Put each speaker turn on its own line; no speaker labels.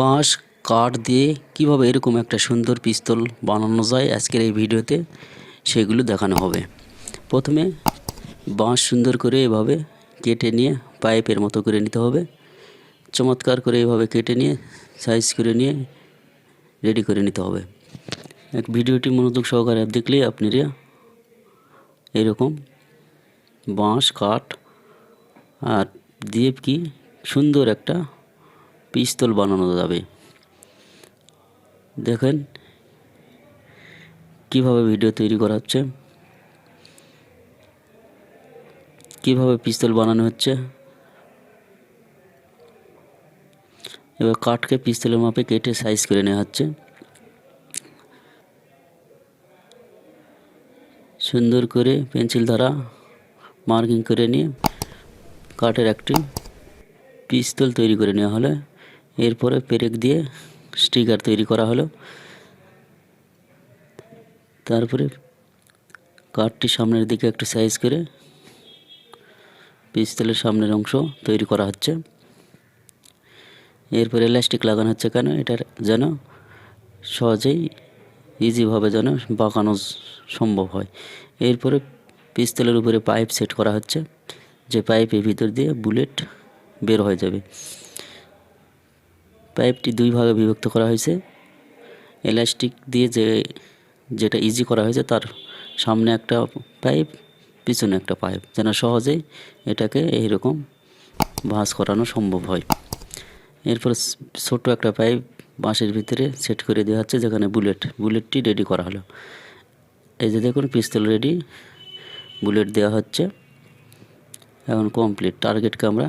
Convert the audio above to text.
বাঁশ, কাঠ দিয়ে কীভাবে এরকম একটা সুন্দর পিস্তল বানানো যায় আজকের এই ভিডিওতে, সেগুলো দেখানো হবে। প্রথমে বাঁশ সুন্দর করে এভাবে কেটে নিয়ে পাইপের মতো করে নিতে হবে। চমৎকার করে এভাবে কেটে নিয়ে, সাইজ করে নিয়ে রেডি করে নিতে হবে। এক ভিডিওটি মনোযোগ সহকারে দেখলেই আপনারা এরকম বাঁশ, কাঠ আর দিয়ে কি সুন্দর একটা পিস্তল বানানো যাবে। দেখেন কীভাবে ভিডিও তৈরি করা হচ্ছে। কীভাবে পিস্তল বানানো হচ্ছে। এবার কাঠকে পিস্তলের মাপে কেটে সাইজ করে নেওয়া হচ্ছে। সুন্দর করে পেন্সিল দ্বারা মার্কিং করে নিয়ে কাঠের একটি পিস্তল তৈরি করে নেওয়া হলো। এরপরে পেরেক দিয়ে স্টিকার তৈরি করা হলো। তারপরে কাঠটি সামনের দিকে একটু সাইজ করে পিস্তলের সামনের অংশ তৈরি করা হচ্ছে। এরপরে ইলাস্টিক লাগানো হচ্ছে কেন? এটার যেন সহজেই ইজিভাবে যেন বাঁকানো সম্ভব হয়। এরপরে পিস্তলের উপরে পাইপ সেট করা হচ্ছে, যে পাইপের ভিতর দিয়ে বুলেট বের হয়ে যাবে। পাইপটি দুই ভাগে বিভক্ত করা হয়েছে। এলাস্টিক দিয়ে যে, যেটা ইজি করা হয়েছে তার সামনে একটা পাইপ, পিছনে একটা পাইপ, যেন সহজেই এটাকে এইরকম ভাঁজ করানো সম্ভব হয়। এরপর ছোট্ট একটা পাইপ বাঁশের ভিতরে সেট করে দেওয়া হচ্ছে, যেখানে বুলেট, বুলেটটি রেডি করা হলো। এই যে দেখুন, পিস্তল রেডি বুলেট দেওয়া হচ্ছে। এখন কমপ্লিট টার্গেটকে আমরা